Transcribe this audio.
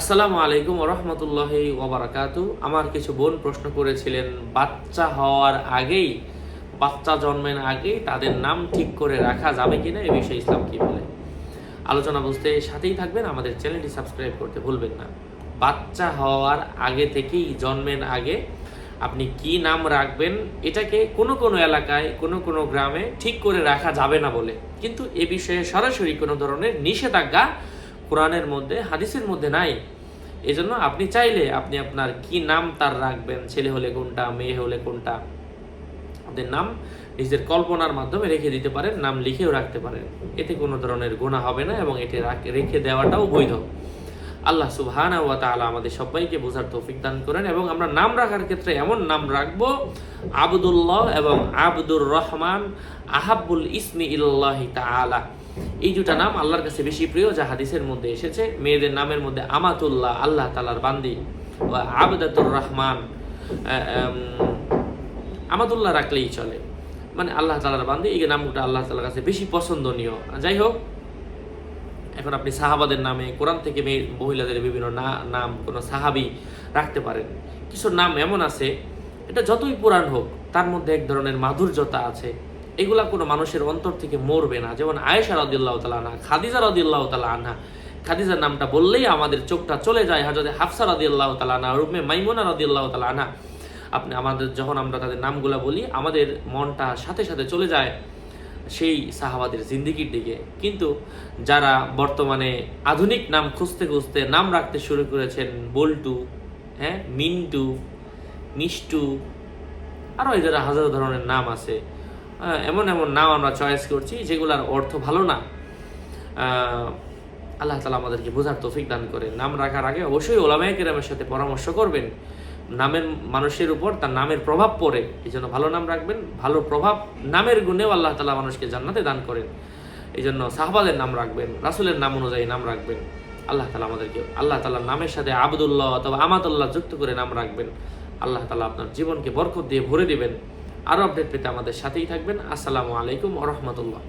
আসসালামু আলাইকুম রহমতুল্লাহি ওবরাকাতু। আমার কিছু বোন প্রশ্ন করেছিলেন, বাচ্চা হওয়ার আগেই, বাচ্চা জন্মের আগেই তাদের নাম ঠিক করে রাখা যাবে কিনা এ বিষয়ে ইসলাম কি বলে? আলোচনা বুঝতে সাথেই থাকবেন, আমাদের চ্যানেলটি সাবস্ক্রাইব করতে ভুলবেন না। বাচ্চা হওয়ার আগে থেকেই, জন্মের আগে আপনি কি নাম রাখবেন, এটাকে কোনো কোনো এলাকায়, কোনো কোনো গ্রামে ঠিক করে রাখা যাবে না বলে। কিন্তু এ বিষয়ে সরাসরি কোনো ধরনের নিষেধাজ্ঞা কোরআনের মধ্যে, হাদিসের মধ্যে নাই। এজন্য আপনি চাইলে আপনি আপনার কি নাম তার রাখবেন, ছেলে হলে কোনটা, মেয়ে হলে কোনটা আপনার নাম নিজের কল্পনার মাধ্যমে রেখে দিতে পারেন, নাম লিখেও রাখতে পারেন। এতে কোনো ধরনের গোনা হবে না এবং এটি রাখ- রেখে দেওয়াটাও বৈধ। আল্লাহ সুবহানা ওয়া তাআলা আমাদের সবাইকে বোঝার তৌফিক দান করেন এবং আমরা নাম রাখার ক্ষেত্রে এমন নাম রাখব, আবদুল্লাহ এবং আব্দুর রহমান আহাব্বুল ইসমি ইল্লাহি তাআলা। এই দুটা নাম আল্লাহর কাছে বেশি প্রিয়, যা হাদিসের মধ্যে এসেছে। মেয়েদের নামের মধ্যে আমাতুল্লাহ, আল্লাহ তাআলার বান্দি আবদাতুর রহমান। আমাদুল্লাহ রাখলেই চলে। মানে আল্লাহ তালার বান্দি, এই নামটা আল্লাহ তালার কাছে বেশি পছন্দনীয়। যাই হোক এখন আপনি সাহাবাদের নামে, কোরআন থেকে মেয়ে মহিলাদের বিভিন্ন না, নাম কোনো সাহাবি রাখতে পারেন। কিছু নাম এমন আছে, এটা যতই পুরাণ হোক, তার মধ্যে এক ধরনের মাধুর্যতা আছে। এগুলা কোনো মানুষের অন্তর থেকে মরবে না। যেমন আয়েশা রদিল্লাহ তালা আনহা, খাদিজা রদিল্লাহ তালা আনহা। খাদিজার নামটা বললেই আমাদের চোখটা চলে যায়। হাজরতে হাফসা রদিল্লাহ তালা আনহা রুমে মাইমুনা রদিল্লাহ তালা আনহা। আপনি আমাদের, যখন আমরা তাদের নামগুলা বলি, আমাদের মনটা সাথে সাথে চলে যায়। সেই সাহাবাদের জিন্দিগির দিকে। কিন্তু যারা বর্তমানে আধুনিক নাম খুঁজতে খুঁজতে নাম রাখতে শুরু করেছেন বল্টু হ্যাঁ মিন্টু, মিষ্টু, আরও যারা হাজার ধরনের নাম আছে এমন এমন নাম আমরা চয়েস করছি যেগুলোর অর্থ ভালো না। আল্লাহ তালা আমাদেরকে বোঝার তৌফিক দান করেন। নাম রাখার আগে অবশ্যই ওলামায় কেরামের সাথে পরামর্শ করবেন। নামের মানুষের উপর তার নামের প্রভাব পড়ে এই জন্য ভালো নাম রাখবেন, ভালো প্রভাব, নামের গুণেও আল্লাহ তালা মানুষকে জান্নাতে দান করেন। এই জন্য সাহবাদের নাম রাখবেন, রাসুলের নাম অনুযায়ী নাম রাখবেন। আল্লাহ তালা আমাদেরকে, আল্লাহ তালার নামের সাথে আবদুল্লাহ অথবা আমাতুল্লাহ যুক্ত করে নাম রাখবেন। আল্লাহ তালা আপনার জীবনকে বরকত দিয়ে ভরে দিবেন। আরও আপডেট পেতে আমাদের সাথেই থাকবেন। আসসালামু আলাইকুম রহমতুল্লাহ।